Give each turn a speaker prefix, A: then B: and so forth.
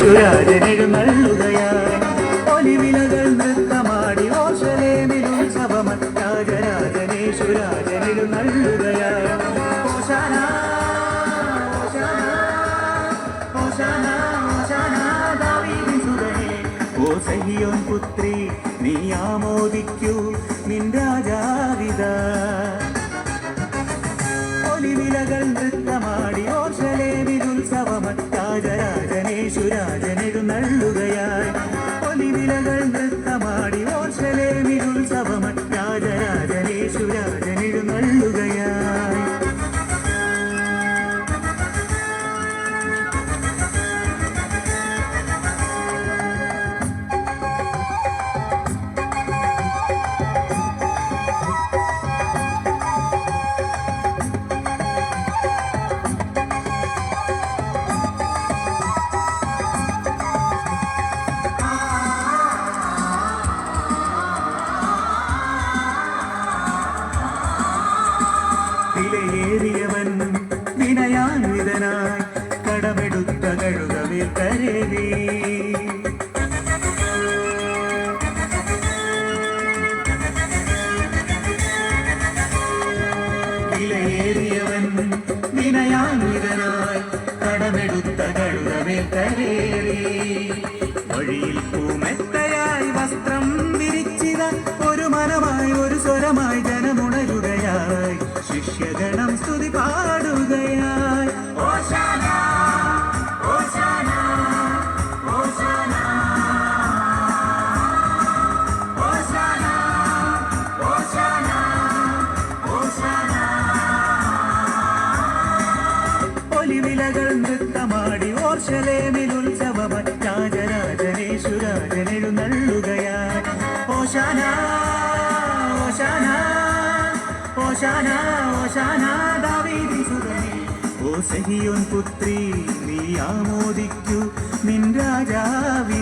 A: രാജരാജനേശുരാജനെഴുന്നള്ളുകയായി ഓശാന ഓശാന ഓശാന പുത്രി ഒലിവിലകൾ നൃത്തമാടി இலையேறியவன் வினையான் இதனாய் கடமெடுத்த கழுதவே தரேறி வழியில் பூமெத்தையா ഓശാന ഓശാന ഓശാന ഓശാന ദാവീദി സുതനേ ഓ സഹിയോൻ പുത്രി നീ ആമോദിക്കൂ. നിൻ രാജാവിത